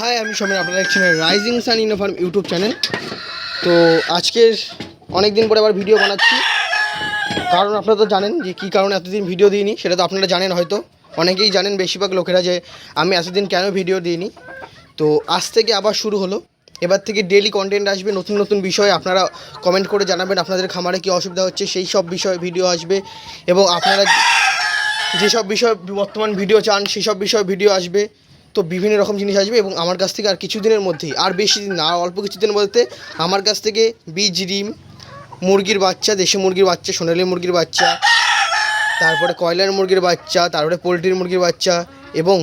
High আমি সময় আপনারা দেখছেন রাইজিং সান ইনো ফার্ম ইউটিউব চ্যানেল তো আজকের অনেক দিন পরে আবার ভিডিও বানাচ্ছি। কারণ আপনারা তো জানেন যে কী কারণে এতদিন ভিডিও দিইনি, সেটা তো আপনারা জানেন হয়তো। অনেকেই জানেন বেশিরভাগ লোকেরা যে আমি এতদিন কেন ভিডিও দিইনি। তো আজ থেকে আবার শুরু হলো। এবার থেকে ডেলি কন্টেন্ট আসবে, নতুন নতুন বিষয়ে আপনারা কমেন্ট করে জানাবেন আপনাদের খামারে কী অসুবিধা হচ্ছে, সেই সব বিষয়ে ভিডিও আসবে। এবং আপনারা যেসব বিষয় বর্তমান ভিডিও চান, সেই সব বিষয়ে ভিডিও আসবে। তো বিভিন্ন রকম জিনিস আসবে এবং আমার কাছ থেকে আর কিছুদিনের মধ্যেই, আর বেশি দিন না, অল্প কিছুদিনের মধ্যে আমার কাছ থেকে বীজ, ডিম, মুরগির বাচ্চা, দেশি মুরগির বাচ্চা, সোনালি মুরগির বাচ্চা, তারপরে কয়লার মুরগির বাচ্চা, তারপরে পোলট্রির মুরগির বাচ্চা এবং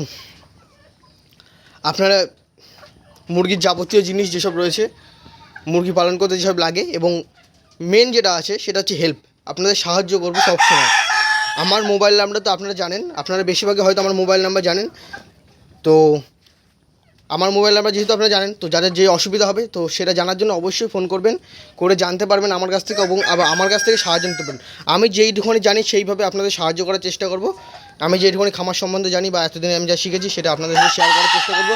আপনারা মুরগির যাবতীয় জিনিস যেসব রয়েছে, মুরগি পালন করতে যেসব লাগে এবং মেন যেটা আছে সেটা হচ্ছে হেল্প আপনাদের সাহায্য করব সবসময়। আমার মোবাইল নাম্বারটা তো আপনারা জানেন, আপনারা বেশিরভাগই হয়তো আমার মোবাইল নাম্বার জানেন। তো আমার মোবাইল নাম্বার যেহেতু আপনারা জানেন, তো যাদের যে অসুবিধা হবে, তো সেটা জানার জন্য অবশ্যই ফোন করবেন, করে জানতে পারবেন আমার কাছ থেকে এবং আমার কাছ থেকে সাহায্য নিতে পারেন আমি যেইটুখানি জানি সেইভাবে আপনাদের সাহায্য করার চেষ্টা করব। আমি যেইটুখানি খামার সম্বন্ধে জানি বা এতদিন আমি যা শিখেছি, সেটা আপনাদের সাথে শেয়ার করার চেষ্টা করব।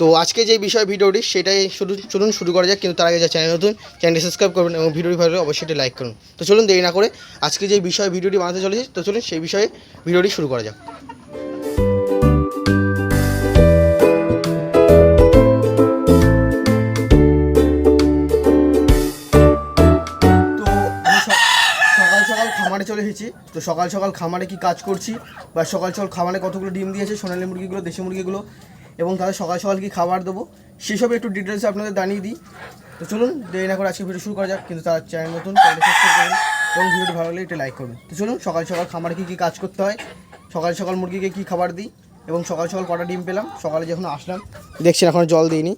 তো আজকে যে বিষয়, ভিডিওটি, সেটাই শুরু চলুন শুরু করা যাক, কিন্তু তার আগে যা চ্যানেল নতুন চ্যানেলটি সাবস্ক্রাইব করবেন এবং ভিডিওটি ভালো অবশ্যই অবশ্যই লাইক করুন। তো চলুন দেরি না করে, আজকে যে বিষয়, ভিডিওটি বানাতে চলেছি, তো চলুন সেই বিষয়ে ভিডিওটি শুরু করা যাক। খামারে চলে এসেছি। তো সকাল সকাল খামারে কি কাজ করছি বা সকাল সকাল খামারে কতগুলো ডিম দিয়েছে, সোনালি মুরগিগুলো, দেশি মুরগিগুলো, এবং তাদের সকাল সকাল কি খাবার দেবো, সেসব একটু ডিটেলসে আপনাদের জানিয়ে দিই। তো চলুন, দেরি না করে আজকে ভিডিও শুরু করা যাক, কিন্তু তার চ্যানেল নতুন করবেন এবং ভিডিওটি ভালো লাগলে একটু লাইক করবেন তো চলুন, সকাল সকাল খামারে কী কী কাজ করতে হয়, সকাল সকাল মুরগিকে কী খাবার দিই, এবং সকাল সকাল কটা ডিম পেলাম, সকালে যখন আসলাম, দেখছেন এখন জল দিইনি,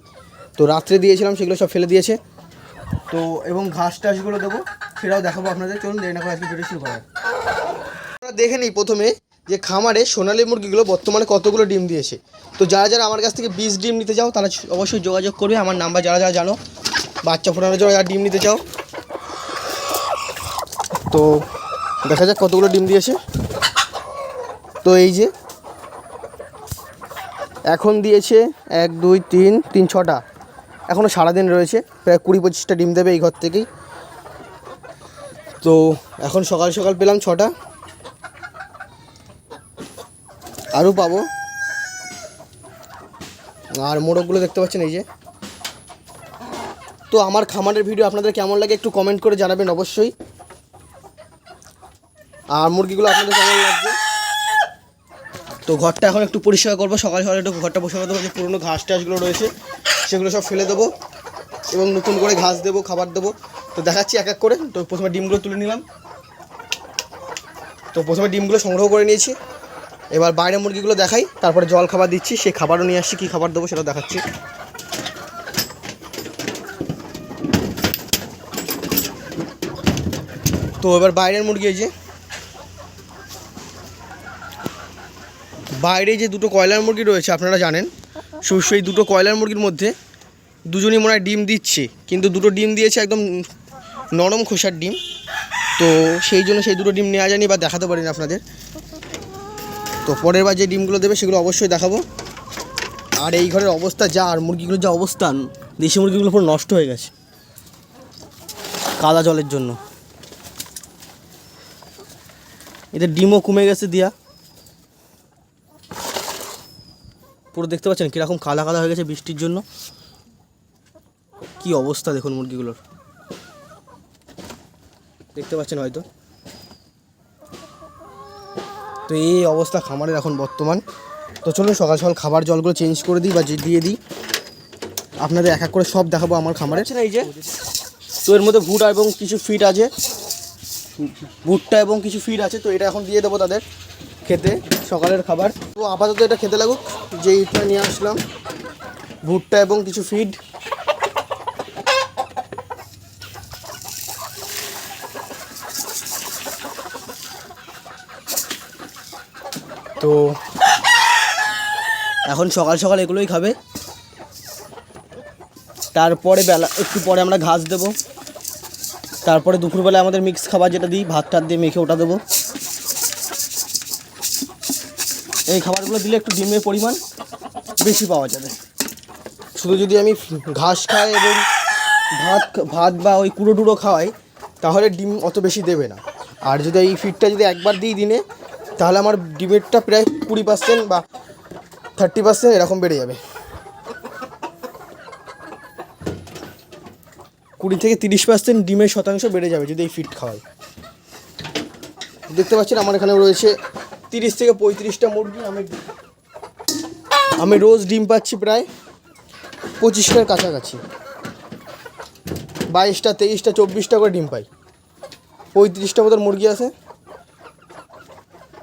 তো রাত্রে দিয়েছিলাম, সেগুলো সব ফেলে দিয়েছে। তো, এবং ঘাস টাসগুলো দেবো সেটাও দেখাবো আপনাদের। চলুন দেরি না করে আজকে ভিডিও শুরু করা। দেখে নিই প্রথমে যে খামারে সোনালি মুরগিগুলো বর্তমানে কতগুলো ডিম দিয়েছে। তো যারা যারা আমার কাছ থেকে বিশ ডিম নিতে চাও, তারা অবশ্যই যোগাযোগ করবে। আমার নাম্বার যারা যারা জানো, বাচ্চা ফোটানোর জন্য যারা ডিম নিতে চাও। তো দেখা যাক কতগুলো ডিম দিয়েছে। তো এই যে, এখন দিয়েছে এক, দুই, তিন তিন, ছটা। এখনও সারাদিন রয়েছে, প্রায় কুড়ি পঁচিশটা ডিম দেবে এই ঘর থেকেই। তো এখন সকাল সকাল পেলাম ছটা। আরও পাবো। আর মোড়কগুলো দেখতে পাচ্ছেন এই যে। তো আমার খামারের ভিডিও আপনাদের কেমন লাগে একটু কমেন্ট করে জানাবেন অবশ্যই। আর মুরগিগুলো আপনাদের কেমন লাগছে? তো ঘরটা এখন একটু পরিষ্কার করব। সকাল সকাল একটু ঘরটা পরিষ্কার যে পুরনো ঘাস টাসগুলো রয়েছে, সেগুলো সব ফেলে দেবো। এবং নতুন করে ঘাস দেবো, খাবার দেবো। তো দেখাচ্ছি এক এক করে। তো প্রথমে ডিমগুলো তুলে নিলাম। তো প্রথমে ডিমগুলো সংগ্রহ করে নিয়েছি। এবার বাইরে মুরগিগুলো দেখাই। তারপরে জল খাবার দিচ্ছি। সেই খাবারও নিয়ে আসছি, কী খাবার দেবো সেটা দেখাচ্ছি। তো এবার বাইরের মুরগি এই যে। বাইরে যে দুটো কয়লার মুরগি রয়েছে, আপনারা জানেন। সেই দুটো কয়লার মুরগির মধ্যে দুজনই মনে হয় ডিম দিচ্ছে, কিন্তু দুটো ডিম দিয়েছে একদম নরম খোসার ডিম। তো সেই জন্য সেই দুটো ডিম নেওয়া যায়নি বা দেখাতে পারিনি আপনাদের। তো পরের বার যে ডিমগুলো দেবে সেগুলো অবশ্যই দেখাবো। আর এই ঘরের অবস্থা যা, আর মুরগিগুলোর যা অবস্থান, দেশি মুরগিগুলো পুরো নষ্ট হয়ে গেছে। কাদা জলের জন্য। এদের ডিমও কমে গেছে দিয়া। পুরো দেখতে পাচ্ছেন কীরকম কাদা কাদা হয়ে গেছে বৃষ্টির জন্য। কি অবস্থা দেখুন মুরগিগুলোর। দেখতে পাচ্ছেন হয়তো। তো এই অবস্থা খামারের এখন বর্তমান। তো চলুন সকাল সকাল খাবার জলগুলো চেঞ্জ করে দিই বা দিয়ে দিই। আপনাদের এক এক করে সব দেখাবো আমার খামারে। না এই যে, তো এর মধ্যে ভুট্টা এবং কিছু ফিট আছে। ভুট্টা এবং কিছু ফিট আছে, তো এটা এখন দিয়ে দেবো তাদের খেতে, সকালের খাবার। তো আপাতত এটা খেতে লাগুক, যে ইটটা নিয়ে আসলাম। ভুট্টা এবং কিছু ফিড তো এখন সকাল সকাল এগুলোই খাবে। তারপরে বেলা, একটু পরে আমরা ঘাস দেব। তারপরে দুপুরবেলা আমাদের মিক্স খাবার যেটা দিই, ভাত টাত দিয়ে মেখে ওটা দেবো। এই খাবারগুলো দিলে একটু ডিমের পরিমাণ বেশি পাওয়া যাবে। শুধু যদি আমি ঘাস খাই এবং ভাত ভাত বা ওই কুড়ো টুড়ো খাওয়াই, তাহলে ডিম অত বেশি দেবে না। আর যদি এই ফিডটা যদি একবার দিই দিনে তাহলে আমার ডিমেরটা প্রায় কুড়ি পার্সেন্ট বা থার্টি পার্সেন্ট এরকম বেড়ে যাবে। কুড়ি থেকে তিরিশ পার্সেন্ট ডিমের শতাংশ বেড়ে যাবে যদি এই ফিড খাওয়াই। দেখতে পাচ্ছেন আমার এখানে রয়েছে তিরিশ থেকে পঁয়ত্রিশটা মুরগি। আমি আমি রোজ ডিম পাচ্ছি প্রায় পঁচিশটার কাছাকাছি। বাইশটা, তেইশটা, চব্বিশটা করে ডিম পাই। পঁয়ত্রিশটা মতন মুরগি আছে।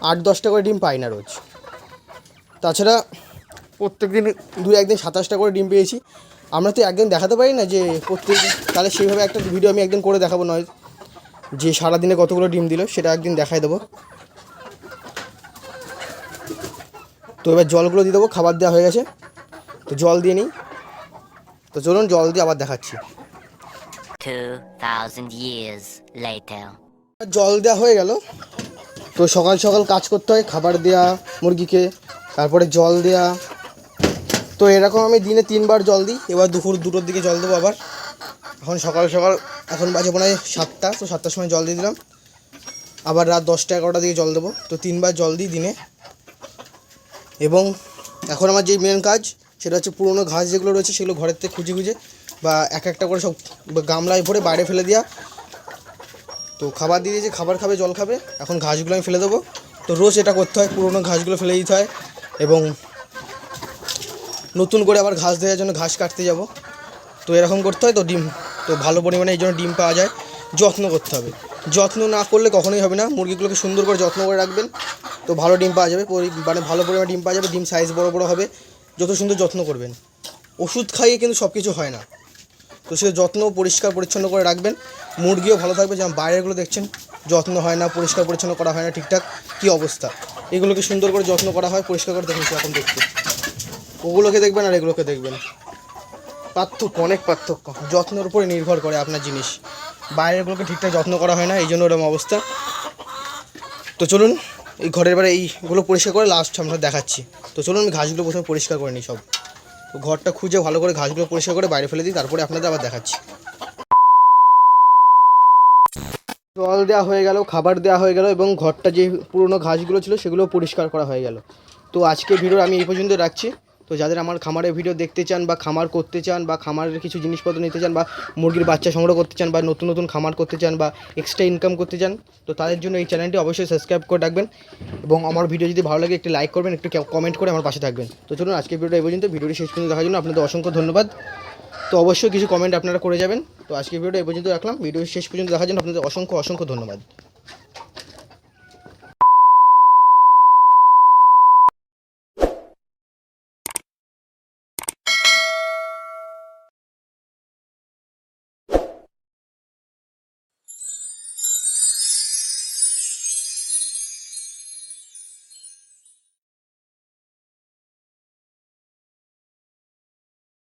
আট দশটা করে ডিম পাই না রোজ। তাছাড়া প্রত্যেক দিন দু একদিন সাতাশটা করে ডিম পেয়েছি। আমরা তো একদিন দেখাতে পারি না যে প্রত্যেক দিন তাহলে সেইভাবে একটা ভিডিও আমি একদিন করে দেখাবো নয় যে সারাদিনে কতগুলো ডিম দিল সেটা একদিন দেখাই দেবো। তো এবার জলগুলো দিয়ে দেবো খাবার দেওয়া হয়ে গেছে। তো জল দিয়ে নিই। তো চলুন জল দিয়ে আবার দেখাচ্ছি। 2,000 years later. জল দেওয়া হয়ে গেল। তো সকাল সকাল কাজ করতে হয়, খাবার দেয়া, মুরগিকে, তারপরে জল দেয়া। তো এরকম আমি দিনে তিনবার জল দিই, এবার দুপুর দুটোর দিকে জল দেবো আবার। এখন সকাল সকাল, এখন বাজে মনে হয় সাতটা, তো সাতটার সময় জল দিয়ে দিলাম। আবার রাত দশটা এগারোটার দিকে জল দেবো, তো তিনবার জল দিই দিনে। এবং এখন আমার যে মেন কাজ, সেটা হচ্ছে পুরোনো ঘাস যেগুলো রয়েছে, সেগুলো ঘরের থেকে খুঁজে খুঁজে বা এক একটা করে সব গামলায় ভরে বাইরে ফেলে দেওয়া তো খাবার দিয়ে দিয়েছি, খাবার খাবে, জল খাবে। এখন ঘাসগুলো আমি ফেলে দেবো। তো রোজ এটা করতে হয়, পুরোনো ঘাসগুলো ফেলে দিতে হয়। এবং নতুন করে আবার ঘাস দেওয়ার জন্য ঘাস কাটতে যাব। তো এরকম করতে হয়, তো ডিম, তো ভালো পরিমাণে এই জন্য ডিম পাওয়া যায়। যত্ন করতে হবে। যত্ন না করলে কখনোই হবে না। মুরগিগুলোকে সুন্দর করে যত্ন করে রাখবেন। তো ভালো ডিম পাওয়া যাবে মানে ভালো পরিমাণে ডিম পাওয়া যাবে। ডিম সাইজ বড় বড় হবে। যত সুন্দর যত্ন করবেন। ওষুধ খাইয়ে কিন্তু সব কিছু হয় না। তো সে যত্ন পরিষ্কার পরিচ্ছন্ন করে রাখবেন। মুরগিও ভালো থাকবে, যেমন বাইরেগুলো দেখছেন, যত্ন হয় না, পরিষ্কার পরিচ্ছন্ন করা হয় না ঠিকঠাক, কী অবস্থা? এগুলোকে সুন্দর করে যত্ন করা হয়, পরিষ্কার করে দেখুন এখন দেখতে। ওগুলোকে দেখবেন আর এগুলোকে দেখবেন। পার্থক্য, অনেক পার্থক্য। যত্নের উপরে নির্ভর করে আপনার জিনিস। বাইরেরগুলোকে ঠিকঠাক যত্ন করা হয় না, এই জন্য ওরকম অবস্থা। তো চলুন, এই ঘরের বারে এইগুলো পরিষ্কার করে লাস্ট আমরা দেখাচ্ছি। তো চলুন, আমি ঘাসগুলো প্রথমে পরিষ্কার করে নিই সব। তো ঘরটা খুঁজে ভালো করে ঘাসগুলো পরিষ্কার করে বাইরে ফেলে দিই, তারপরে আপনাদের আবার দেখাচ্ছি। জল দেওয়া হয়ে গেল, খাবার দেওয়া হয়ে গেল এবং ঘরটা যে পুরনো ঘাসগুলো ছিল সেগুলো পরিষ্কার করা হয়ে গেল। তো আজকে ভিডিও আমি এই পর্যন্ত রাখছি। তো যাদের আমার খামারের ভিডিও দেখতে চান বা খামার করতে চান বা খামারের কিছু জিনিসপত্র নিতে চান বা মুরগির বাচ্চা সংগ্রহ করতে চান বা নতুন নতুন খামার করতে চান বা এক্সট্রা ইনকাম করতে চান, তো তাদের জন্য এই চ্যানেলটি অবশ্যই সাবস্ক্রাইব করে রাখবেন এবং আমার ভিডিও যদি ভালো লাগে একটু লাইক করবেন, একটু কমেন্ট করে আমার পাশে থাকবেন। তো চলুন আজকে ভিডিওটা এই পর্যন্ত ভিডিওটি শেষ পর্যন্ত দেখার জন্য আপনাদের অসংখ্য ধন্যবাদ। তো অবশ্যই কিছু কমেন্ট আপনারা করে যাবেন। তো আজকে ভিডিওটা এই পর্যন্ত রাখলাম। ভিডিও শেষ পর্যন্ত দেখার জন্য আপনাদের অসংখ্য অসংখ্য ধন্যবাদ।